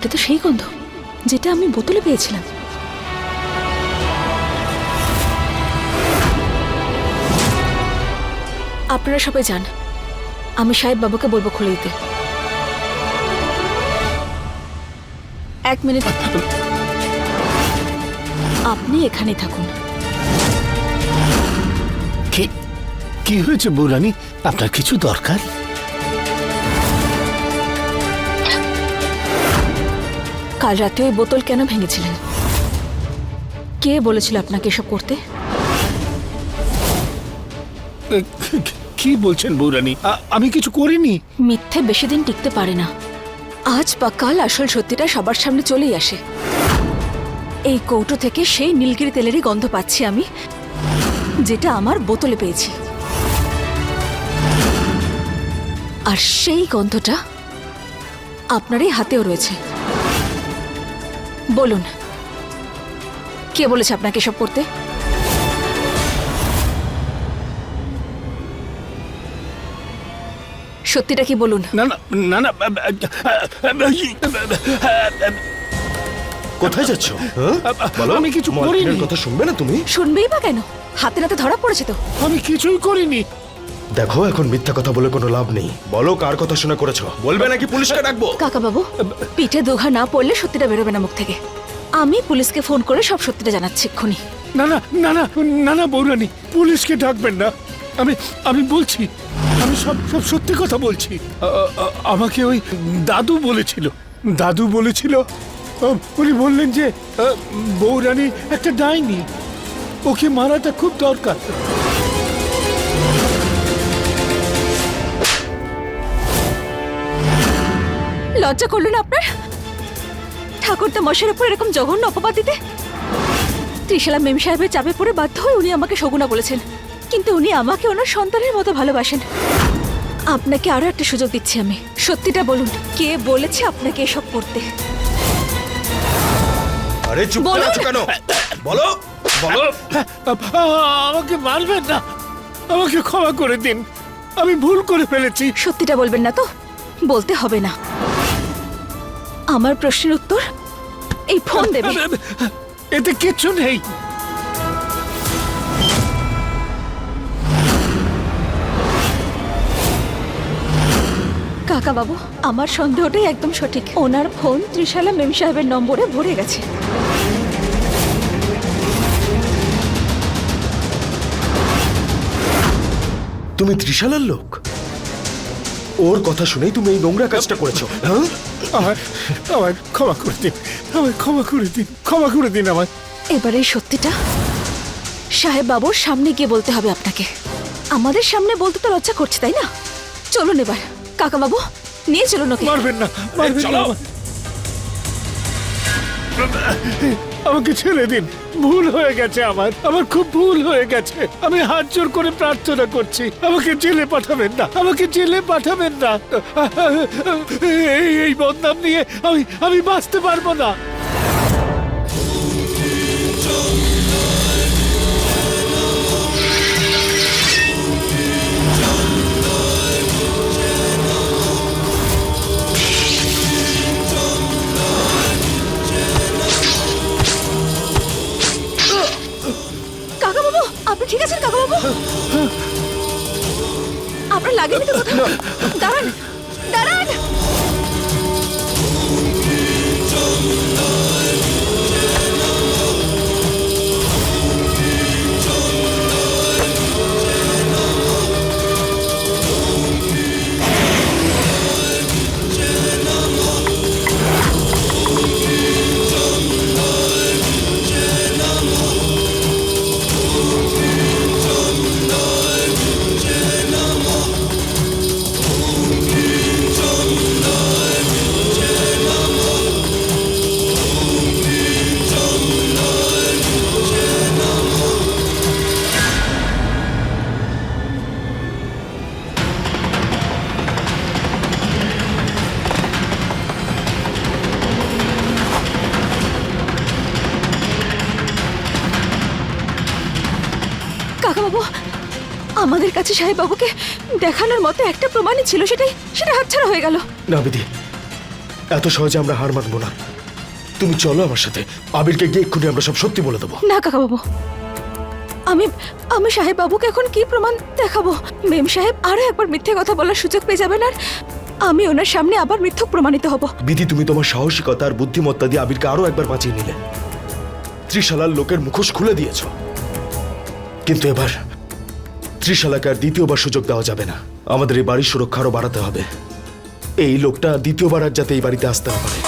এটা তো সেই গন্ধ, যেটা আমি বোতলে পেয়েছিলাম। আপনারা সবাই যান। আমি সাহেব বাবুকে বলব খুলে দিতে। এক মিনিট আপনি এখানেই থাকুন। কি কি হয়েছে বৌরানী? আপনার কিছু দরকার? কাল রাতে ওই বোতল কেন ভেঙেছিলেন? কে বলেছিল আপনাকে এসব করতে? কি বলছেন বৌরানী? আমি কিছু করিনি। মিথ্যে বেশি দিন টিকতে পারে না। আজ বা কাল আসল সত্যিটা সবার সামনে চলেই আসে। এই কৌটো থেকে সেই নীলগিরি তেলেরই গন্ধ পাচ্ছি আমি যেটা আমার বোতলে পেয়েছি। আর সেই গন্ধটা আপনারই হাতেও রয়েছে। বলুন। কে বলেছে আপনাকে সব করতে? সত্যিটা কি বলুন? না না না না কোথায় যাচ্ছ? হ্যাঁ? বলো। আমি কিছু করিনি। কথা শুনবে না তুমি? শুনবেই বা কেন? হাতে নাতে ধরা পড়েছে তো। আমি কিছুই করিনি। দেখো এখন মিথ্যা কথা বলে কোনো লাভ নেই। বলো কার কথা শুনে করেছ? বলবে নাকি পুলিশকে ডাকবো? কাকা বাবু পিঠে দোঘা না পড়লে সত্যিটা বেরোবে না মুখ থেকে। আমি পুলিশকে ফোন করে সব সত্যিটা জানাচ্ছি এক্ষুনি। না না না না না না বৌরানী পুলিশকে ডাকবেন না। আমি আমি বলছি আমি সব সব সত্যি কথা বলছি। আমাকে ওই দাদু বলেছিল। দাদু বলেছিল উনি বললেন যে বৌরানি একটা ডাইনি ওকে মারাটা খুব দরকার। লজ্জা করল না আপনার? ঠাকুর তো মশের উপর এরকম জঘন্য অপবাদ দিতে? ত্রিশালা মেম সাহেবের চাপে পড়ে বাধ্য হয়ে উনি আমাকে শগুনা বলেছেন। কিন্তু উনি আমাকে ওনার সন্তানের মতো ভালোবাসেন। আপনাকে আরও একটা সুযোগ দিচ্ছি আমি। সত্যিটা বলুন কে বলেছে আপনাকে এসব করতে? আরে চুপ করে। কেন? বলো। বলো। আমাকে মারবেন না। আমাকে ক্ষমা করে দিন। আমি ভুল করে ফেলেছি। সত্যিটা বলবেন না তো? বলতে হবে না। আমার প্রশ্নের উত্তর? এই ফোন দেবে। এতে কিচ্ছু নেই। কাকা বাবু আমার সন্দেহটাই একদম সঠিক। ওনার ফোন ত্রিশালা মেম সাহেবের নম্বরে ভরে গেছে। তুমি ত্রিশালার লোক? ওর কথা শুনেই তুমি এই নোংরা কাজটা করেছ হ্যাঁ? আমার আমার ক্ষমা করে দিন আমার ক্ষমা করে দিন ক্ষমা করে দিন আমায়। এবার এই সত্যিটা সাহেব বাবুর সামনে গিয়ে বলতে হবে আপনাকে। আমাদের সামনে বলতে তো লজ্জা করছে তাই না? চলুন এবার। কাকা বাবু নিয়ে চলুন ওকে। মারবেন না মারবেন না চলো। আমায়। আমাকে ছেড়ে দিন। ভুল হয়ে গেছে আমার। আমার খুব ভুল হয়ে গেছে। আমি হাত জোর করে প্রার্থনা করছি। আমাকে জেলে পাঠাবেন না। আমাকে জেলে পাঠাবেন না। এই বদনাম নিয়ে আমি আমি বাঁচতে পারব না। আপনার লাগেনি তো দাঁড়ান। সাহেব বাবুকে দেখানোর মতো একটা প্রমাণই ছিল সেটাই সেটা হাতছাড়া হয়ে গেল। না বিধি এত সহজে আমরা হার মানবো না। তুমি চলো আমার সাথে আবিরকে গিয়ে এক্ষুনি আমরা সব সত্যি বলে দেবো। না কাকা বাবু আমি আমি সাহেব বাবুকে এখন কি প্রমাণ দেখাবো? মেম সাহেব আরও একবার মিথ্যে কথা বলার সুযোগ পেয়ে যাবেন আর আমি ওনার সামনে আবার মিথ্যক প্রমাণিত হব। বিধি তুমি তোমার সাহসিকতা আর বুদ্ধিমত্তা দিয়ে আবিরকে আরও একবার বাঁচিয়ে নিলে। ত্রিশালার লোকের মুখোশ খুলে দিয়েছ। কিন্তু এবার ত্রিশালাকার আর দ্বিতীয়বার সুযোগ দেওয়া যাবে না। আমাদের এই বাড়ির সুরক্ষা আরও বাড়াতে হবে। এই লোকটা দ্বিতীয়বার আর যাতে এই বাড়িতে আসতে না পারে।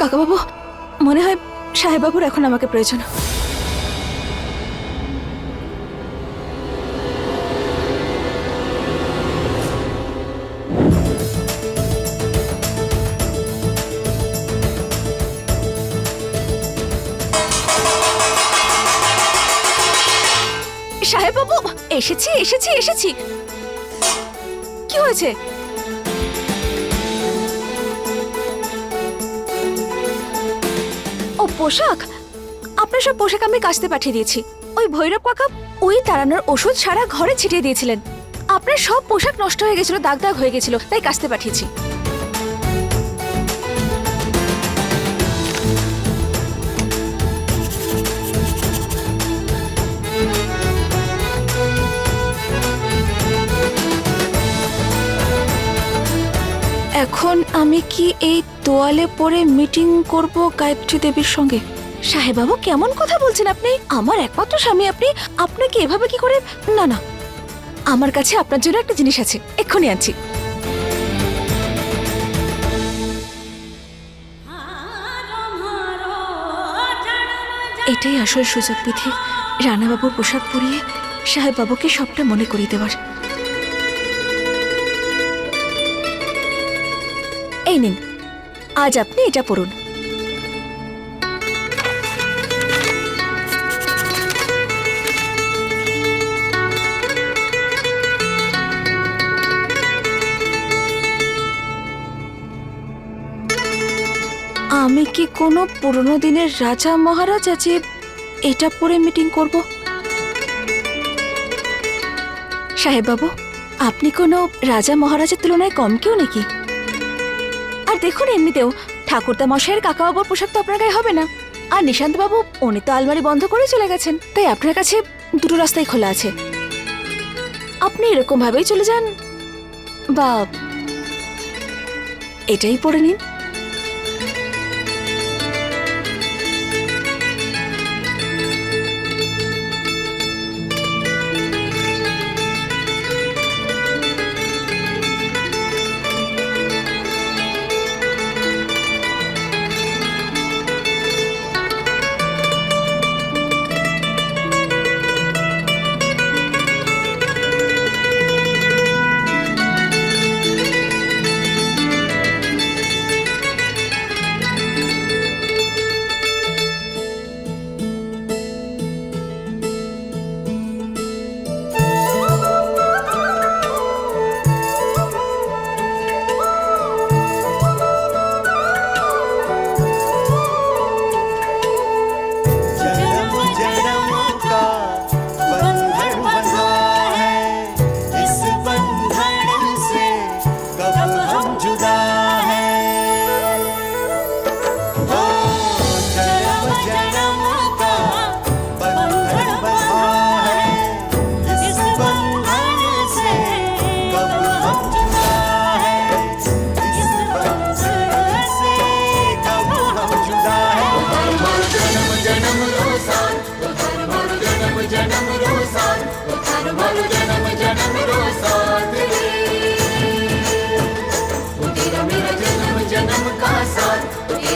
কাকাবাবু, মনে হয় সাহেব বাবুর এখন আমাকে প্রয়োজন। ও এসেছি এসেছি এসেছি। কি হয়েছে? ও পোশাক? আপনার সব পোশাক আমি কাচতে পাঠিয়ে দিয়েছি। ওই ভৈরব কাকা ওই তাড়ানোর ওষুধ সারা ঘরে ছিটিয়ে দিয়েছিলেন। আপনার সব পোশাক নষ্ট হয়ে গেছিল দাগ দাগ হয়ে গেছিল, তাই কাচতে পাঠিয়েছি। এখন আমি কি এই তোয়ালে পরে মিটিং করব গায়ত্রী দেবীর সঙ্গে? সাহেবাবু কেমন কথা বলছেন আপনি? আমার একমাত্র স্বামী, আপনি? আপনাকে এভাবে কি করে? না না। আমার কাছে আপনার জন্য একটা জিনিস আছে। এক্ষুনি আছি এটাই আসল সুযোগ বিধি। রানাবাবুর পোশাক পরিয়ে সাহেববাবুকে সবটা মনে করিয়ে দেওয়ার এই নিন, আজ আপনি এটা পড়ুন। আমি কি কোনো পুরনো দিনের রাজা মহারাজ আছে, এটা পরে মিটিং করব? সাহেব বাবু আপনি কোনো রাজা মহারাজের তুলনায় কম কেউ নাকি? আর দেখুন এমনিতেও ঠাকুরদা মশাইয়ের কাকাবাবুর পোশাক তো আপনার গায়ে হবে না। আর নিশান্ত বাবু উনি তো আলমারি বন্ধ করে চলে গেছেন, তাই আপনার কাছে দুটো রাস্তাই খোলা আছে। আপনি এরকম ভাবেই চলে যান। বা, এটাই পড়ে নিন।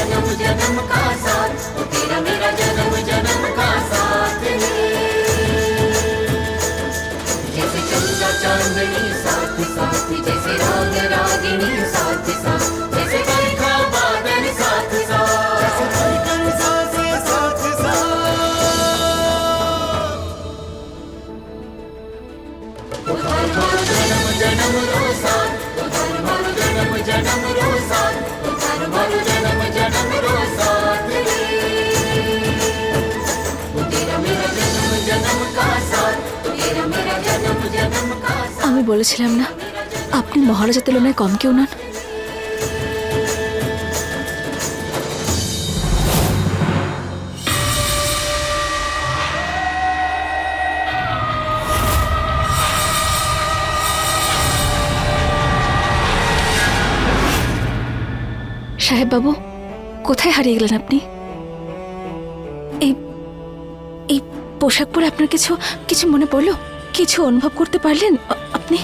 जन्म जन्म साथ। मेरा जन्म साथ जैसे चंदा चांदनी, साथ जैसे राग, रागिनी, साथ साथ বলেছিলাম না? আপনি মহারাজার তুলনায় কম কেউ নন। সাহেব বাবু কোথায় হারিয়ে গেলেন আপনি? এই এই পোশাক পরে আপনার কিছু কিছু মনে পড়ল? কিছু অনুভব করতে পারলেন? আপনি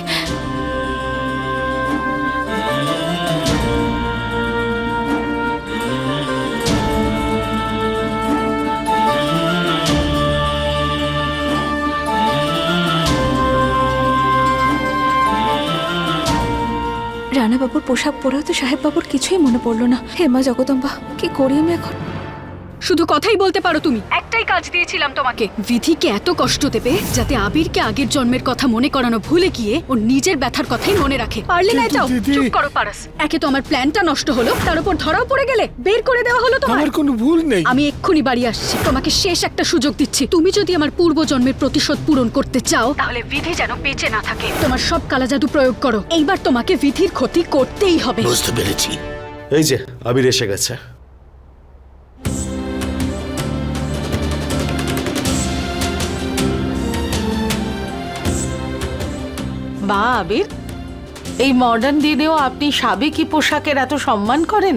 রানা বাবুর পোশাক পরেও তো সাহেব বাবুর কিছুই মনে পড়ল না। হেমা জগদম্বা, কি করি আমি এখন? শুধু কথাই বলতে পারো তুমি। একটাই কাজ দিয়েছিলাম তোমাকে। বিধিকে এত কষ্ট দেবে যাতে আবিরকে আগের জন্মের কথা মনে করানো ভুলে গিয়ে ও নিজের ব্যথার কথাই মনে রাখে। পারলে না যাও। চুপ করো পারাস। একে তো আমার প্ল্যানটা নষ্ট হলো তার উপর ধরাও পড়ে গেলে বের করে দেওয়া হলো তোমার আমার কোনো ভুল নেই। আমি এক্ষুনি বাড়ি আসছি তোমাকে শেষ একটা সুযোগ দিচ্ছি। তুমি যদি আমার পূর্ব জন্মের প্রতিশোধ পূরণ করতে চাও তাহলে বিধি যেন বেঁচে না থাকে। তোমার সব কালা জাদু প্রয়োগ করো। এইবার তোমাকে বিধির ক্ষতি করতেই হবে। বুঝতে পেরেছি। এই যে আবির এসে গেছে। বা আবির, এই মডার্ন দিনেও আপনি সাবেকি পোশাকের এত সম্মান করেন?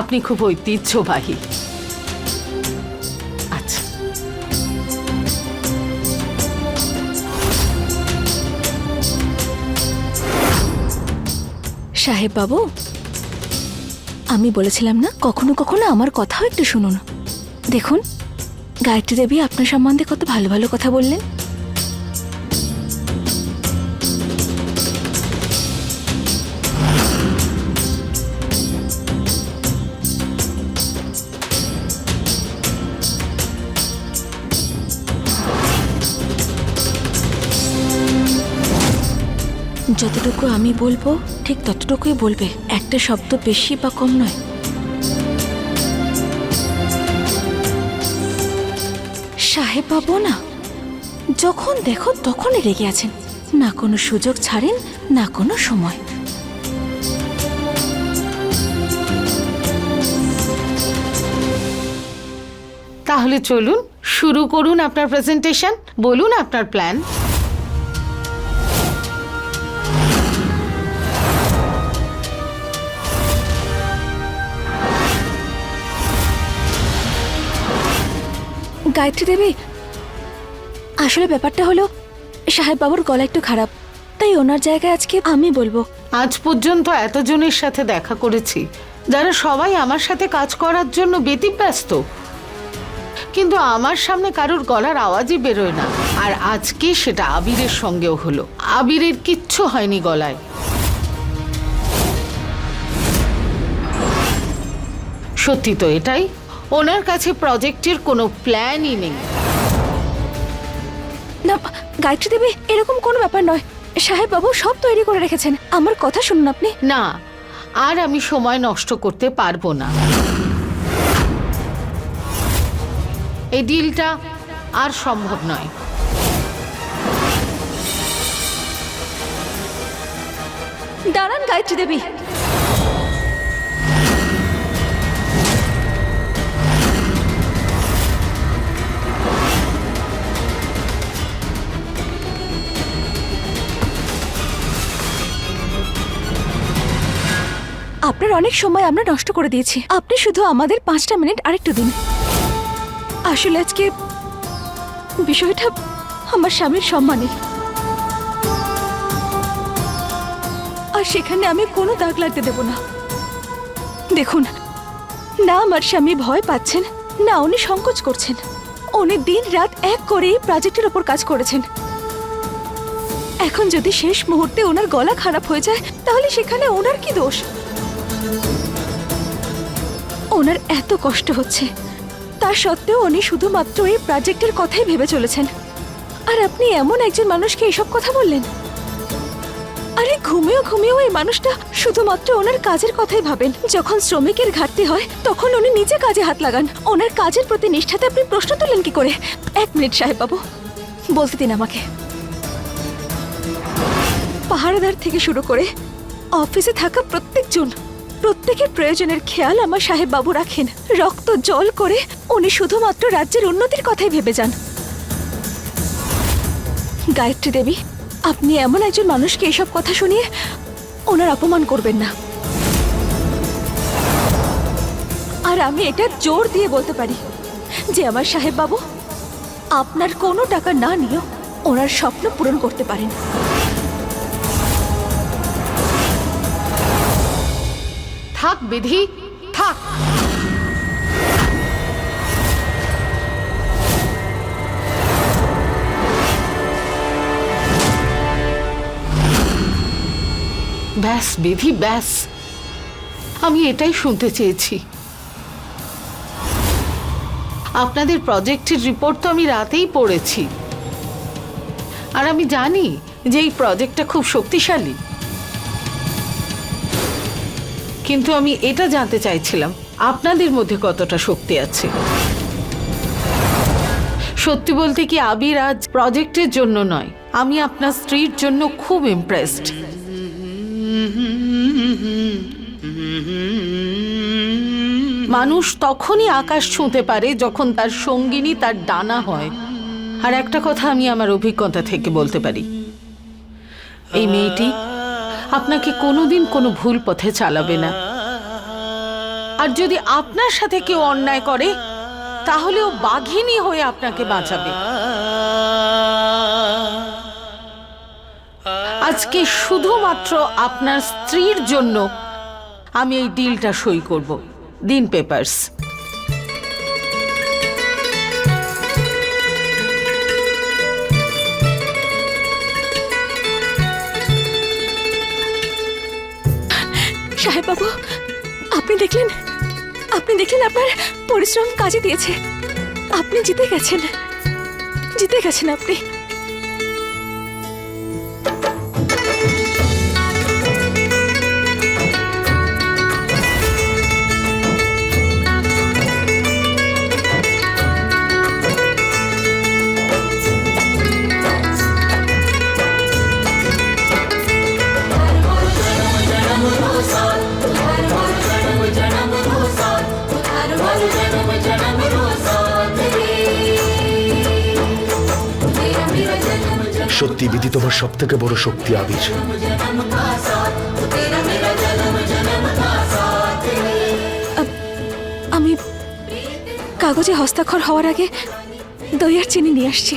আপনি খুব ঐতিহ্যবাহী। আচ্ছা। সাহেব বাবু, আমি বলেছিলাম না, কখনো কখনো আমার কথাও একটু শুনুন। দেখুন, গায়ত্রী দেবী আপনার সম্বন্ধে কত ভালো ভালো কথা বললেন। যতটুকু আমি বলব, ঠিক ততটুকুই বলবে। একটা শব্দ বেশি বা কম নয়। সাহেব বাবু না, যখন দেখো তখনই রেগে আছেন। না কোনো সুযোগ ছাড়েন, না কোনো সময়। তাহলে চলুন, শুরু করুন আপনার প্রেজেন্টেশন বলুন আপনার প্ল্যান গায়ত্রী দেবী? আসলে ব্যাপারটা হলো, সাহেব বাবুর গলা একটু খারাপ, তাই ওনার জায়গায় আজকে আমি বলব। আজ পর্যন্ত এতজনের সাথে দেখা করেছি, যারা সবাই আমার সাথে কাজ করার জন্য ব্যতিব্যস্ত। কিন্তু আমার সামনে কারোর গলার আওয়াজই বেরোয় না, আর আজকে সেটা আবিরের সঙ্গেও হলো। আবিরের কিচ্ছু হয়নি গলায়। সত্যি তো এটাই ওনার কাছে প্রজেক্টের কোনো প্ল্যানই নেই। না গায়ত্রী দেবী এরকম কোনো ব্যাপার নয়। সাহেব বাবু সব তৈরি করে রেখেছেন। আমার কথা শুনুন আপনি। না আর আমি সময় নষ্ট করতে পারব না। এই ডিলটা আর সম্ভব নয়। দাঁড়ান গায়ত্রী দেবী। আপনার অনেক সময় আমরা নষ্ট করে দিয়েছি। আপনি শুধু আমাদের পাঁচটা মিনিট আরেকটু দিন। আসলে আজকে বিষয়টা আমার স্বামীর সম্মানের আর সেখানে আমি কোনো দাগ লাগতে দেব না। দেখুন, না আমার স্বামী ভয় পাচ্ছেন, না উনি সংকোচ করছেন। উনি দিন রাত এক করেই প্রজেক্টের ওপর কাজ করেছেন। এখন যদি শেষ মুহূর্তে ওনার গলা খারাপ হয়ে যায়, তাহলে সেখানে ওনার কি দোষ? ওনার এত কষ্ট হচ্ছে। তা সত্ত্বেও উনি শুধুমাত্র এই প্রজেক্টের কথাই ভেবে চলেছেন। আর আপনি এমন একজন মানুষকে এসব কথা বললেন? আরে ঘুমিয়েও ঘুমিয়েও এই মানুষটা শুধুমাত্র ওনার কাজের কথাই ভাবেন। যখন শ্রমিকের ঘাটতি হয়, তখন উনি নিজে কাজে হাত লাগান। ওনার কাজের প্রতি নিষ্ঠাতে আপনি প্রশ্ন তুললেন কি করে? এক মিনিট সাহেব বাবু বলতে দিন আমাকে। পাহারাদার থেকে শুরু করে অফিসে থাকা প্রত্যেকজন প্রত্যেকের প্রয়োজনের খেয়াল আমার সাহেব বাবু রাখেন। রক্ত জল করে উনি শুধুমাত্র রাজ্যের উন্নতির কথাই ভেবে যান। গায়ত্রী দেবী, আপনি এমন একজন মানুষকে এসব কথা শুনিয়ে ওনার অপমান করবেন না। আর আমি এটা জোর দিয়ে বলতে পারি যে আমার সাহেব বাবু আপনার কোনো টাকা না নিয়েও ওনার স্বপ্ন পূরণ করতে পারেন। থাক বিধি, থাক। ব্যাস, বিধি, ব্যাস। আমি এটাই শুনতে চেয়েছি। আপনাদের প্রজেক্টের রিপোর্ট তো আমি রাতেই পড়েছি। আর আমি জানি যে এই প্রজেক্টটা খুব শক্তিশালী। কিন্তু আমি এটা জানতে চাইছিলাম, আপনাদের মধ্যে কতটা শক্তি আছে? সত্যি বলতে কি আবির আজ প্রজেক্টের জন্য নয়, আমি আপনার স্ত্রীর জন্য খুব ইমপ্রেসড মানুষ তখনই আকাশ ছুঁতে পারে যখন তার সঙ্গিনী তার ডানা হয়। আর একটা কথা আমি আমার অভিজ্ঞতা থেকে বলতে পারি। এই মেয়েটি আপনাকে কোনোদিন কোনো ভুল পথে চালাবে না। আর যদি আপনার সাথে কেউ অন্যায় করে, তাহলে ও বাঘিনী হয়ে আপনাকে বাঁচাবে। আজকে শুধুমাত্র আপনার স্ত্রীর জন্য আমি এই ডিলটা সই করব। দিন পেপারস। সাহেব বাবু আপনি দেখলেন? আপনি দেখলেন আপনার পরিশ্রম কাজে দিয়েছে। আপনি জিতে গেছেন। জিতে গেছেন আপনি। সত্যি বিধি তোমার সব থেকে বড় শক্তি আবির। আমি কাগজে হস্তাক্ষর হওয়ার আগে দই আর চিনি নিয়ে আসছি।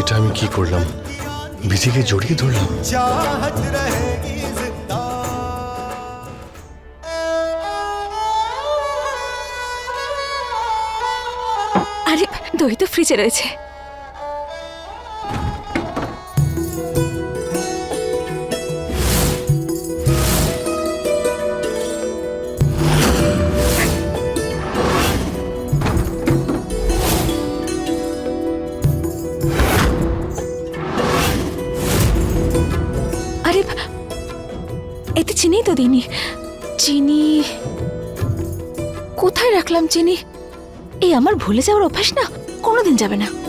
এটা আমি কি করলাম? বিধিকে জড়িয়ে ধরলাম? দই তো ফ্রিজে রয়েছে। আরে, এতে চিনি তো দিইনি। চিনি, কোথায় রাখলাম চিনি? এই আমার ভুলে যাওয়ার অভ্যাস না? কোনোদিন যাবে না।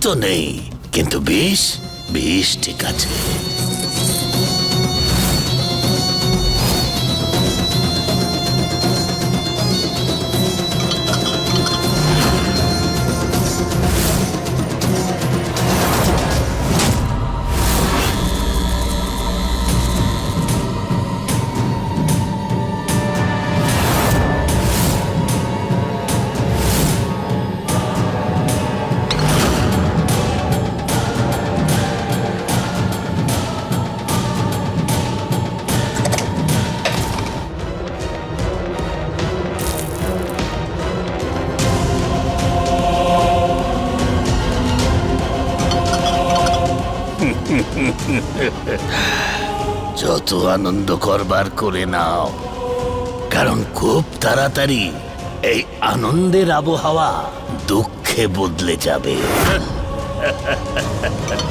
তো নেই। কিন্তু বিষ বিষ ঠিক আছে। আনন্দ করবার করে নাও। কারণ খুব তাড়াতাড়ি এই আনন্দের আবহাওয়া দুঃখে বদলে যাবে।